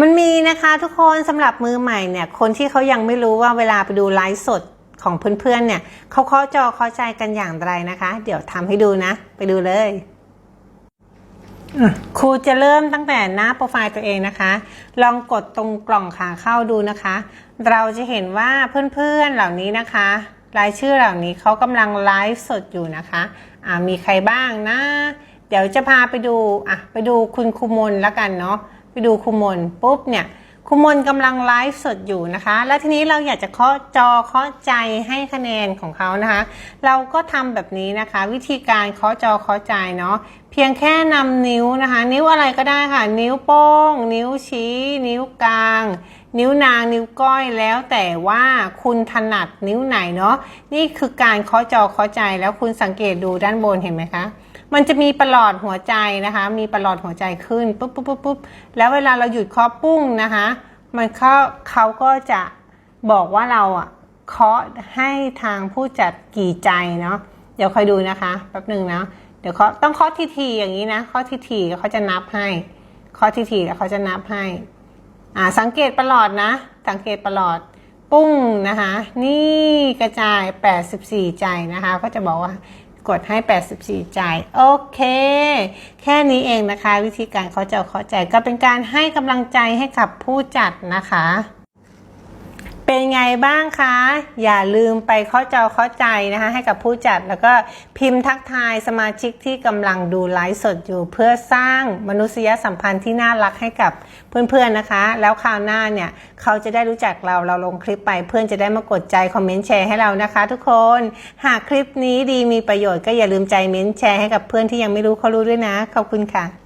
มันมีนะคะทุกคนสำหรับมือใหม่เนี่ย คนที่เขายังไม่รู้ว่าเวลาไปดูไลฟ์สดของเพื่อนๆเนี่ยเขาเข้าจอเข้าใจกันอย่างไรนะคะ เดี๋ยวทำให้ดูนะ ไปดูเลยครูจะเริ่มตั้งแต่หน้าโปรไฟล์ตัวเองนะคะ ลองกดตรงกล่องขาเข้าดูนะคะ เราจะเห็นว่าเพื่อนๆเหล่านี้นะคะรายชื่อเหล่านี้เขากำลังไลฟ์สดอยู่นะคะอ่ามีใครบ้างนะ เดี๋ยวจะพาไปดูอะไปดูคุณคุมลแล้วกันเนาะ ไปดูคุมลปุ๊บเนี่ยคุมลกำลังไลฟ์สดอยู่นะคะ แล้วทีนี้เราอยากจะเคาะจอเคาะใจให้คะแนนของเขานะคะ เราก็ทำแบบนี้นะคะ วิธีการเคาะจอเคาะใจเนาะเพียงแค่นำนิ้วนะคะ นิ้วอะไรก็ได้ค่ะ นิ้วโป้ง นิ้วชี้ นิ้วกลาง นิ้วนาง นิ้วก้อยแล้วแต่ว่าคุณถนัดนิ้วไหนเนาะนี่คือการเคาะจอเคาะใจแล้วคุณสังเกตดูด้านบนเห็นไหมคะ มันจะมีประหลอดหัวใจนะคะ มีประหลอดหัวใจขึ้นปุ๊บปุ๊บปุ๊บปุ๊บแล้วเวลาเราหยุดเคาะปุ้งนะคะ มันเขาเขาก็จะบอกว่าเราอะเคาะให้ทางผู้จัดกี่ใจเนาะเดี๋ยวคอยดูนะคะแป๊บหนึ่งนะเดี๋ยวเขาต้องเคาะทีๆอย่างนี้นะเคาะทีๆแล้วเขาจะนับให้เคาะทีๆแล้วเขาจะนับให้อ่าสังเกตประหลอดนะ สังเกตประหลอดปุ้งนะคะ นี่กระจาย 84 ใจนะคะ ก็จะบอกว่า กดให้ 84ใจโอเค แค่นี้เองนะคะ วิธีการเขาจะเข้าใจก็เป็นการให้กำลังใจให้กับผู้จัดนะคะ เป็นไงบ้างคะ อย่าลืมไปเข้าจเข้าใจนะคะ ให้กับผู้จัดแล้วก็พิมพ์ทักทายสมาชิกที่กำลังดูไลฟ์สดอยู่ เพื่อสร้างมนุษยสัมพันธ์ที่น่ารักให้กับเพื่อนๆนะคะ แล้วคราวหน้าเนี่ย เขาจะได้รู้จักเราเราลงคลิปไปเพื่อนจะได้มากดใจ คอมเมนต์แชร์ให้เรานะคะ ทุกคน หากคลิปนี้ดีมีประโยชน์ก็อย่าลืมใจเม้นต์แชร์ให้กับเพื่อนที่ยังไม่รู้เขารู้ด้วยนะขอบคุณค่ะ